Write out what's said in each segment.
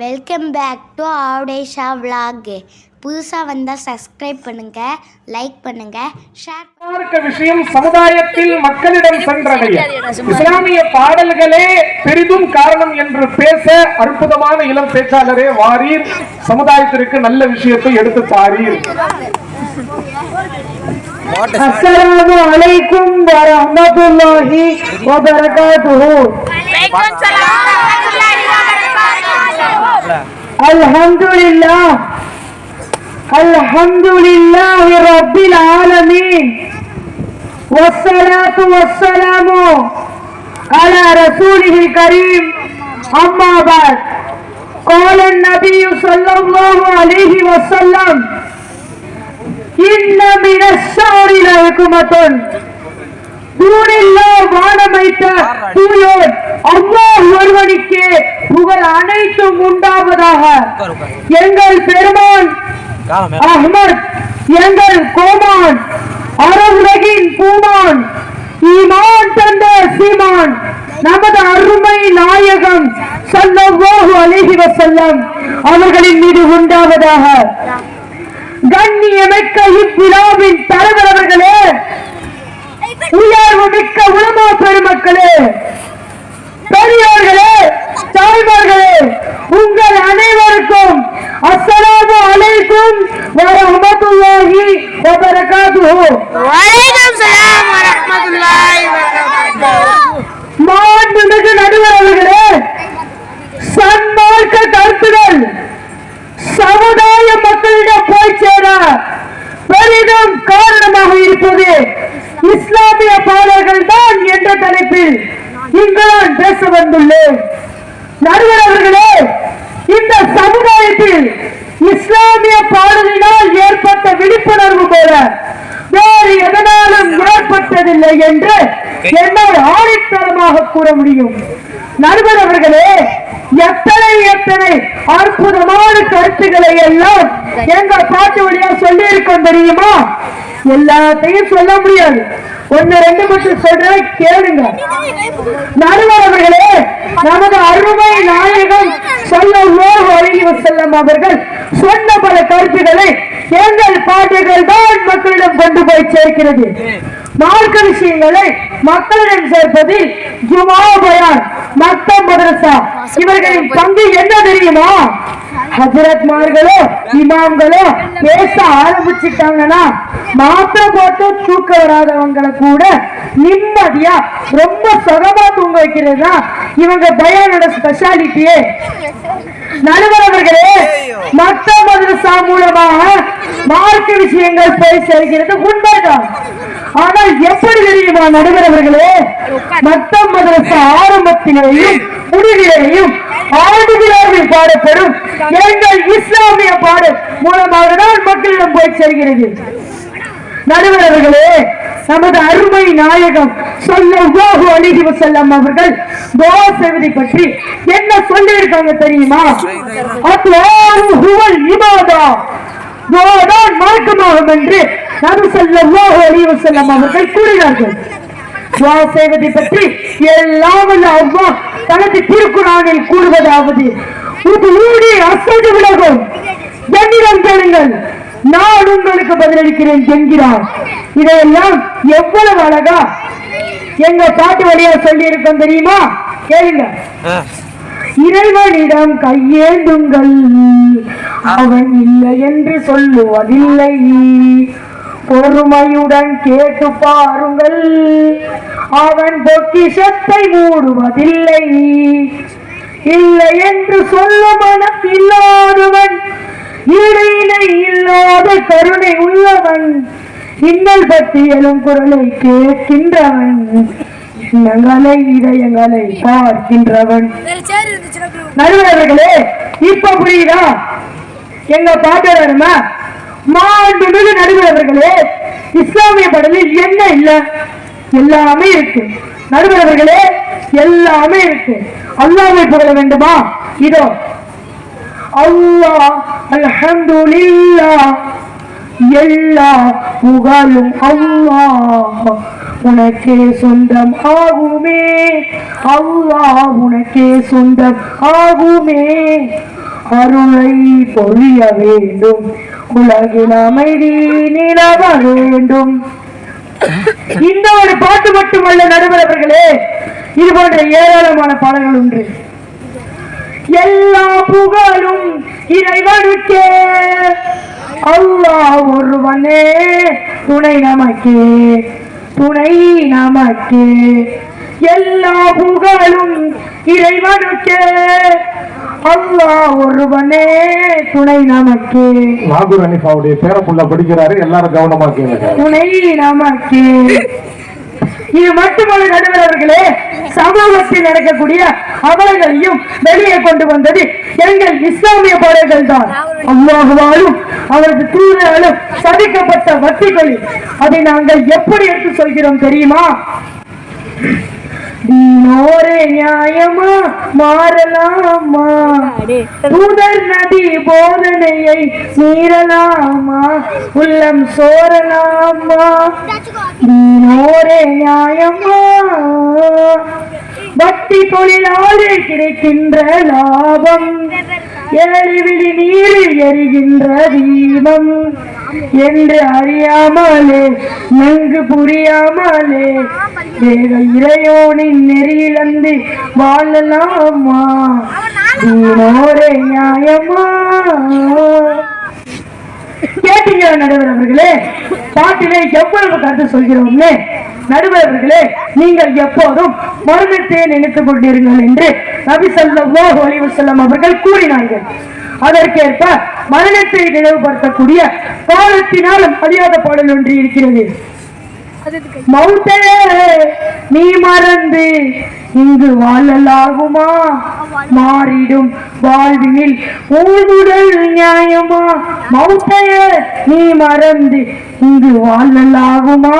Welcome back to ஆவுடேஷா vlog புதுசாக வந்தால் சப்ஸ்கிரைப் பண்ணுங்க லைக் பண்ணுங்க ஷேர் விஷயம் சமுதாயத்தில் மக்களிடம் சென்றடைய. இஸ்லாமிய பாடல்களே பெரிதும் காரணம் என்று பேச அற்புதமான இளம் பேச்சாளரே வாரீர். சமுதாயத்திற்கு நல்ல விஷயத்தை எடுத்து தாரீர். அஸ்ஸலாமு அலைக்கும் வரஹ்மத்துல்லாஹி வபரகாத்துஹு. وبركاته الحمد لله الحمد لله رب العالمين والصلاة والسلام على رسوله الكريم أما بعد قال النبي صلى الله عليه وسلم இன்ன மின ஷாரி லகுமத்துன் தூணில்லா வானமைத்த ஒருவனுக்கே புகழ் அனைத்தும் உண்டாவதாக. எங்கள் பெருமான் அஹ்மத் எங்கள் கோமான் அறவுலகின் பூமான் ஈமான் தந்த சீமான் நமது அருமை நாயகம் ஸல்லல்லாஹு அலைஹி வஸல்லம் அவர்களின் மீது உண்டாவதாக. கண்ணியமிக்க இவ்விழாவின் அஸ்ஸலாமு அலைக்கும் வரஹ்மத்துல்லாஹி வபரகாத்துஹு. மாண்புமிகு நடுவர் அவர்களே சன்மார்க்க கருத்துகள் சமுதாய மக்களிடம் போய் சேர. பெரிதும் காரணமாக இருப்பது இஸ்லாமிய பாடல்கள் தான் என்ற தலைப்பில் இங்கு நான் பேச வந்துள்ளேன். நடுவர் அவர்களே இந்த சமுதாயத்தில் இஸ்லாமிய பாடலினால் ஏற்பட்ட விழிப்புணர்வு போல வேறு எதனாலும் ஏற்பட்டதில்லை என்று என்னால் ஆணித்தரமாக கூற முடியும். நடுவர் அவர்களே எத்தனை அற்புதமான கருத்துக்களை எல்லாம் எங்க பாட்டு வழியா சொல்லி இருக்கோம் தெரியுமா? எல்லாத்தையும் சொல்ல முடியாது. ஒன்னு ரெண்டு மட்டும் சொல்றேன் கேளுங்க. நடுவர் அவர்களே நமது அருமை நாயகம் சொல்ல அலைஹி செல்லும் அவர்கள் சொன்ன பல கருத்துக்களை எங்கள் பாட்டுகள் தான் மக்களிடம் கொண்டு போய் சேர்க்கிறது. மார்க்க விஷயங்களை மக்களிடம் சேர்ப்பதில் ஜுமா பயான். மத்த மதரசா இவர்களின் பங்கு என்ன தெரியுமா? ஹஜரத்மார்களோ இமாம்களோ பேச ஆரம்பிச்சுட்டாங்கன்னா மாத்திரை போட்டு தூக்க வராதவங்களை கூட நிம்மதியா ரொம்ப சுகமா தூங்க வைக்கிறது தான் இவங்க பயானோட ஸ்பெஷாலிட்டியே நடுவர் அவர்களே மத்த மதரசா மூலமாக மார்க்க விஷயங்கள் போய் சேர்கிறது உண்மைதான். ஆனால் எப்படி தெரியுமா நடுவர் அவர்களே மத்த மதரசா ஆரம்பத்திலேயும் முடிவிலேயும் ஆண்டுகளாவில் பாடப்படும் எங்கள் இஸ்லாமிய பாடல் மூலமாக தான் மக்களிடம் போய் சேர்கிறது. நடுவர் அவர்களே நமது அருமை நாயகம் சொல்லல்லாஹு அழகி வசல்லம் அவர்கள் துஆ செய்வதை பற்றி என்ன சொல்லி இருக்காங்க தெரியுமா இபாதா. துஆதான் மார்க்கமாகும் என்று நபி ஸல்லல்லாஹு அழகி வசல்லம் அவர்கள் கூறினார்கள். துஆ செய்வதை பற்றி எல்லாம் அவ்வா தனது திருக்குறானில் கூறுவதாவது உங்கள் ஊடி அசைந்து விலகும் என்னிடம் கேளுங்கள். நான் உங்களுக்கு பதிலளிக்கிறேன் என்கிறார். இதையெல்லாம் எவ்வளவு அழகா எங்க பாட்டு வழியா சொல்லி இருக்கோம் தெரியுமா? கேளுங்க. இறைவனிடம் கையேந்துங்கள். அவன் இல்லை என்று சொல்லுவதில்லை. பொறுமையுடன் கேட்டு பாருங்கள். அவன் பொக்கிஷத்தை மூடுவதில்லை. இல்லை என்று சொல்ல மனமில்லாதவன் இடையினை இல்லாத கருணை உள்ளவன் இன்னல் பட்டியலும் குரலை கேட்கின்றவன். எண்ணங்களை இதயங்களை பார்க்கின்றவன். நடுவர்களே இப்ப புரியுதா? எங்க பாட்டுமா மாண்புமிகு நடுவர்களே இஸ்லாமிய படலில் என்ன இல்ல? எல்லாமே இருக்கு. நடுவர்களே எல்லாமே இருக்கு. அல்லாமை புகழ வேண்டுமா? இதோ. அல்லாஹ் அல்ஹம்துலில்லாஹ். எல்லா புகழும் அல்லாஹ் உனக்கே சொந்தம் ஆகுமே. அவ்வா உனக்கே சொந்தம் ஆகுமே. அருளை பொழிய வேண்டும். உலகில் அமைதி நிலவ வேண்டும். இந்த ஒரு பாட்டு மட்டுமல்ல நடுவர் அவர்களே இது போன்ற ஏராளமான பாடல்கள் உண்டு. எல்லா புகழும் இறைவனுக்கே. அல்லாஹ் ஒருவனே துணை நமக்கே துணை நமக்கே. எல்லா புகழும் இறைவனுக்கே. அல்லாஹ் ஒருவனே துணை நமக்கே. நாகூர் அனிஃபாவுடைய பேரப்புள்ள படிக்கிறாரு எல்லாரும் கவனமா கேளுங்க. துணை நமக்கே. இது மட்டுமல்ல நடுவர் அவர்களே சமூகத்தில் நடக்கக்கூடிய அவலங்களையும் வெளியே கொண்டு வந்தது எங்கள் இஸ்லாமிய பாடல்கள் தான் அல்லாஹுவாலும் அவரது தூதராலும் சதிக்கப்பட்ட வட்டிகளில் அதை நாங்கள் எப்படி எடுத்து சொல்கிறோம் தெரியுமா? தீனோரே நியாயமா மாறலாமா? தூதர் நபி போதனையை மீறலாமா? உள்ளம் சோரலாமா? நீனோரே நியாயமா? வட்டி தொழிலாளி கிடைக்கின்ற லாபம். ஏழிவிழி நீரில் எரிகின்ற தீபம். என்று அறியாமலே நன்கு புரியாமலே வேக இறையோனின் நெறியிலந்து வாழலாமா? நியாயமா? கேட்டீங்க நடுவர் அவர்களே. பாட்டிலே எவ்வளவு கருத்து சொல்கிறோம்னு. நடுவர் அவர்களே நீங்கள் எப்போதும் மரணத்தை நினைத்துக் கொண்டிருங்கள் என்று நபி ஸல்லல்லாஹு அலைஹி வஸல்லம் அவர்கள் கூறினார்கள். அதற்கேற்ப மரணத்தை நினைவுபடுத்தக்கூடிய காலத்தினாலும் அறியாத பாடல் ஒன்று இருக்கிறது. மௌத்தே நீ மறந்து இங்கு வாழலாகுமா? மாறிடும் வாழ்வினில் ஊடுடல் நியாயமா? மௌத்தையே நீ மறந்து இங்கு வாழலாகுமா?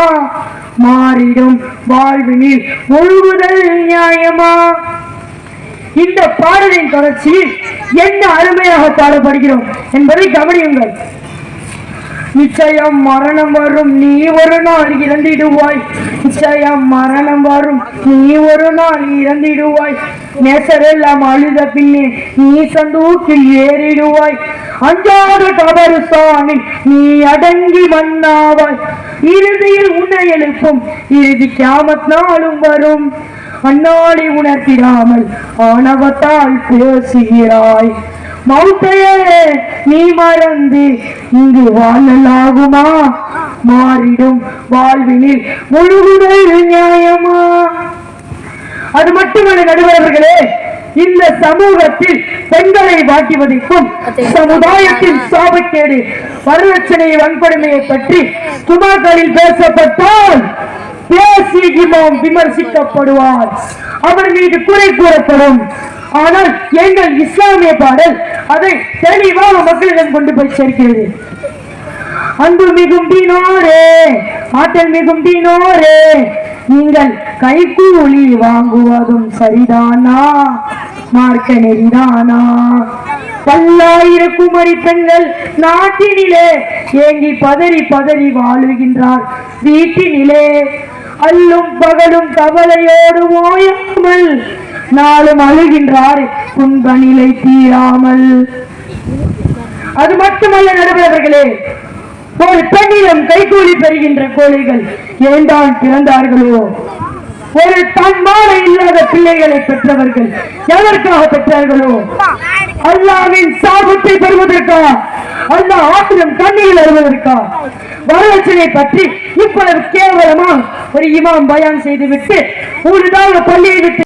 மாறிடும் வாழ்வினில் முழுகுதல் நியாயமா? இந்த பாடலின் தொடர்ச்சியில் என்ன அருமையாக பாடப்படுகிறோம் என்பதை கவனியுங்கள். நிச்சயம் மரணம் வரும் நீ ஒரு நாள் இறந்திடுவாய். நிச்சயம் மரணம் வரும் நீ ஒரு நாள் இறந்திடுவாய். நேசரெல்லாம் அழுத பின்னே நீ சந்தூக்கில் ஏறிடுவாய். அஞ்சாத சாமி நீ அடங்கி மண்ணாவாய் இறுதியில் உன்னை எழுப்பும் இறுதி கியாமத் நாளும் வரும். அண்ணாடி உணர்த்திடாமல் ஆணவத்தால் பேசுகிறாய். மௌத்தையே நீ மறந்து இங்கு வாழலாகுமா? மாறிடும் வாழ்வினில் முழுகுதல் நியாயமா? அது மட்டுமல்ல நடுவர்களே இந்த சமூகத்தில் பெண்களை வாட்டி வதைக்கும் சமுதாயத்தின் சாபக்கேடு வரதட்சணை வன்கொடுமையை பற்றி துமாக்களில் பேசப்பட்டால் பேசி இமாம் விமர்சிக்கப்படுவார். அவர் மீது குறை கூறப்படும். ஆனால் எங்கள் இஸ்லாமிய பாடல் அதை தெளிவாக மக்களிடம் கொண்டு போய் சேர்க்கிறது. அன்பு மிகும் தீனோரே ஆற்றல் மிகும் தீனோரே நீங்கள் கைகூலி வாங்குவதும் சரிதானா? மார்க்க நெறிதானா? பல்லாயிர குமரி பெண்கள் நாட்டினிலே ஏங்கி பதறி பதறி வாழுகின்றார் வீட்டினிலே. அல்லும் பகலும் கவலையோடு ஓயாமல் நாளும் அழுகின்றார் துன்ப நிலை தீராமல். அது மட்டுமல்ல நடுவர்களே ஒரு பெண்ணிலும் கைகூலி பெறுகின்ற கோழிகள் ஏன்தான் பிறந்தார்களோ? ஒரு தன்மான இல்லாத பிள்ளைகளை பெற்றவர்கள் எதற்காக பெற்றார்களோ? அல்லாவின் சாபத்தை பெறுவதற்கா? அல்ல ஆத்திரம் கண்ணியில் வருவதற்கா வரலட்சணை பற்றி இவ்வளவு கேவலமா ஒரு இமாம் பயான் செய்துவிட்டு நாள் பள்ளியை விட்டு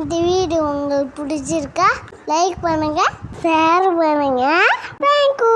இந்த வீடியோ உங்களுக்கு பிடிச்சிருக்கா? லைக் பண்ணுங்கள் ஷேர் பண்ணுங்கள் தேங்க்யூ